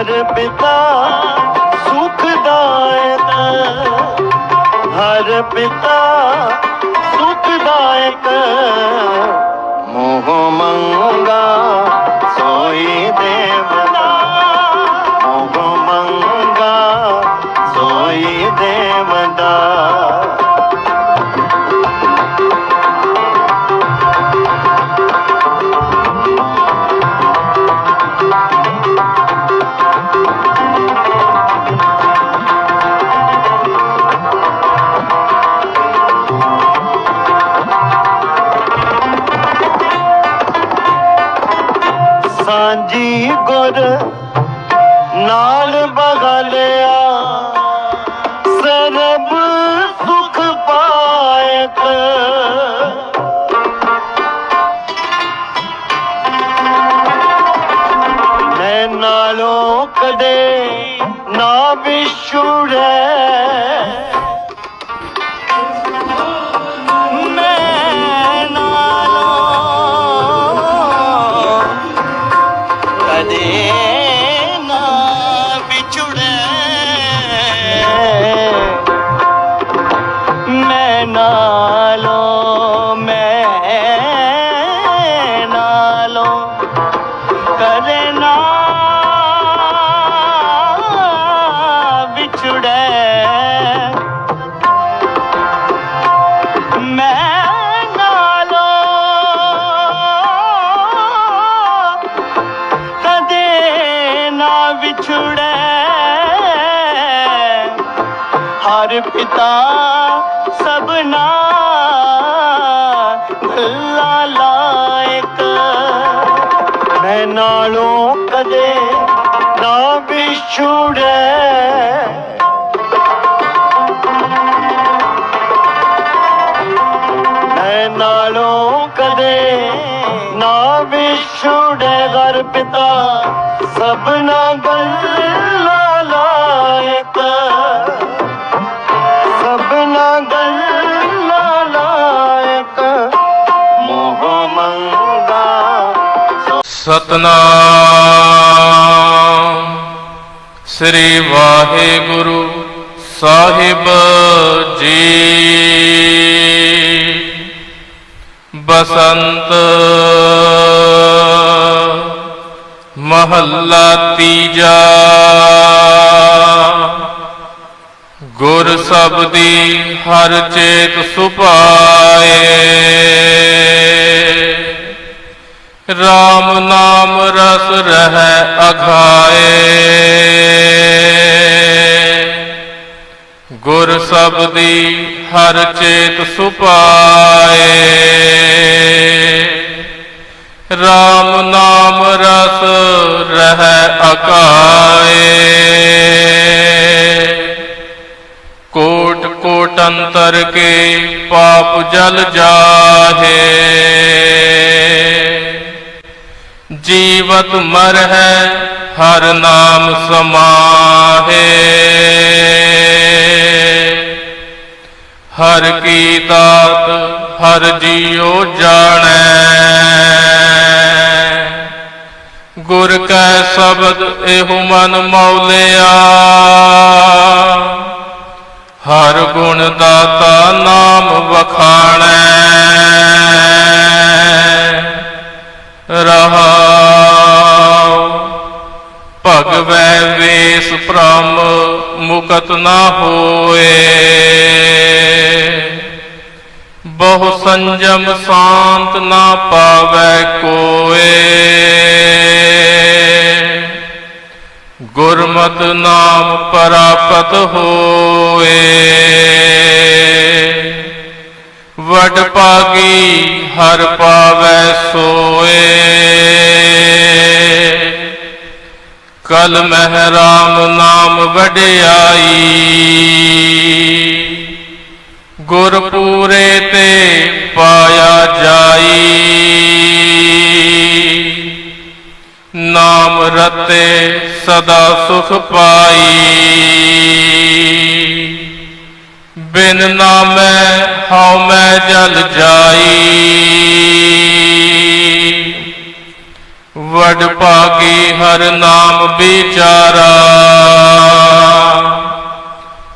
ਹਰ ਪਿਤਾ ਸੁਖਦਾਇਕ ਹਰ ਪਿਤਾ ਸੁਖਦਾਇਕ ਮੋਹ ਮੰਗਾ ਸੋਈ گرل سک پايت ڪڏهن نه به ਮੈਂ ਹਰ ਪਿਤਾ ਸਭਨਾ ਭਲਾ ਲਾਇਕ ਮੈਂ ਨਾਲੋਂ ਕਦੇ ਨਾ ਵਿਛੜੈ ਮੈਂ ਨਾਲੋਂ ਕਦੇ ਨਾ ਵਿਛੁੜੇ ਘਰ ਪਿਤਾ ਸਭਨਾ ਗੱਲਾਂ ਸਤਨਾਮ। ਸ੍ਰੀ ਵਾਹਿਗੁਰੂ ਸਾਹਿਬ ਜੀ। ਬਸੰਤ ਮਹੱਲਾ ਤੀਜਾ। ਗੁਰ ਸਬਦੀ ਹਰ ਚੇਤ ਸੁਭਾਏ। ਰਾ ਨਾਮ ਰਸ ਰਹਿ ਅਘਾਏ ਗੁਰ ਸਬਦੀ ਹਰ ਚੇਤ ਸੁਪਾਏ। RAM ਨਾਮ ਰਸ ਰਹਿ ਅਕਾਏ ਕੋਟ ਕੋਟ ਅੰਤਰ ਕੇ ਪਾਪ ਜਲ ਜਾਹੇ। ਜੀਵਤ ਮਰ ਹੈ ਹਰ ਨਾਮ ਸਮਾਹੇ। ਹਰ ਕੀ ਦਾਤ ਹਰ ਜੀਉ ਜਾਣੈ। ਗੁਰ ਕੈ ਸ਼ਬਦ ਇਹੋ ਮਨ ਮੌਲਿਆ। ਹਰ ਗੁਣ ਦਾਤਾ ਨਾਮ ਵਖਾਣੈ। ਰਹਾਉ ਭਗਵੈ ਵੇਸ ਭ੍ਰਮ ਮੁਕਤ ਨਾ ਹੋਏ। ਬਹੁ ਸੰਜਮ ਸ਼ਾਂਤ ਨਾ ਪਾਵੈ ਕੋਏ। ਗੁਰਮਤ ਨਾਮ ਪ੍ਰਾਪਤ ਹੋਏ। ਵਡ ਪਾਗੀ ਹਰ ਪਾਵੈ ਸੋਏ। ਕਲ ਮਹਿ ਰਾਮ ਨਾਮ ਵਡਿਆਈ। ਗੁਰ ਪੂਰੇ ਤੇ ਪਾਇਆ ਜਾਈ। ਨਾਮ ਰਤੇ ਸਦਾ ਸੁਖ ਪਾਈ। ਬਿਨ ਨਾਮੈ ਹਉ ਮੈਂ ਜਲ ਜਾਈ। ਵਡ ਭਾਗੀ ਹਰ ਨਾਮ ਵਿਚਾਰਾ।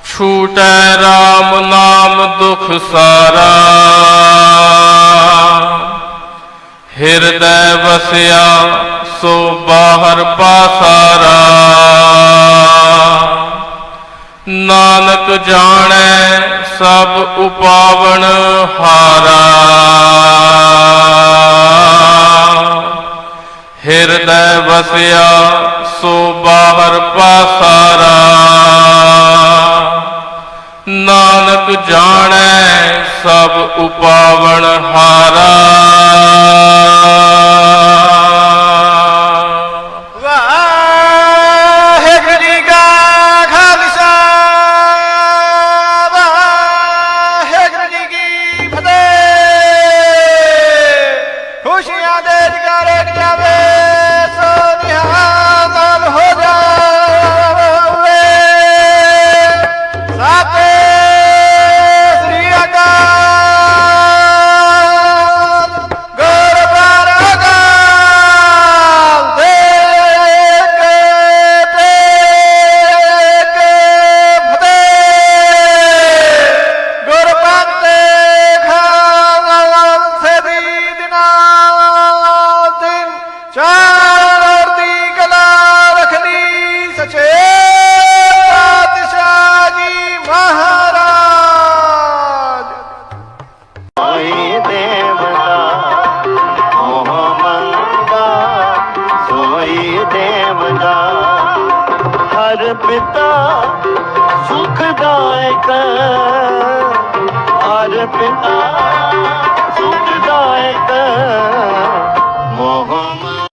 ਛੂਟੈ RAM ਨਾਮ ਦੁਖ ਸਾਰਾ। ਹਿਰਦੈ ਵਸਿਆ ਸੋ ਬਾਹਰ ਪਾਸਾਰਾ ਨਾਨਕ ਜਾਣੈ ਸਭ ਉਪਾਵਨ ਹਾਰਾ। ਹਿਰਦੈ ਵਸਿਆ ਸੋ ਬਾਹਰ ਪਾਸਾਰਾ ਨਾਨਕ ਜਾਣੈ ਸਭ ਉਪਾਵਣ ਹਾਰਾ। ਹਰ ਪਿਤਾ ਸੁਖਦਾਇਕ ਹਰ ਪਿਤਾ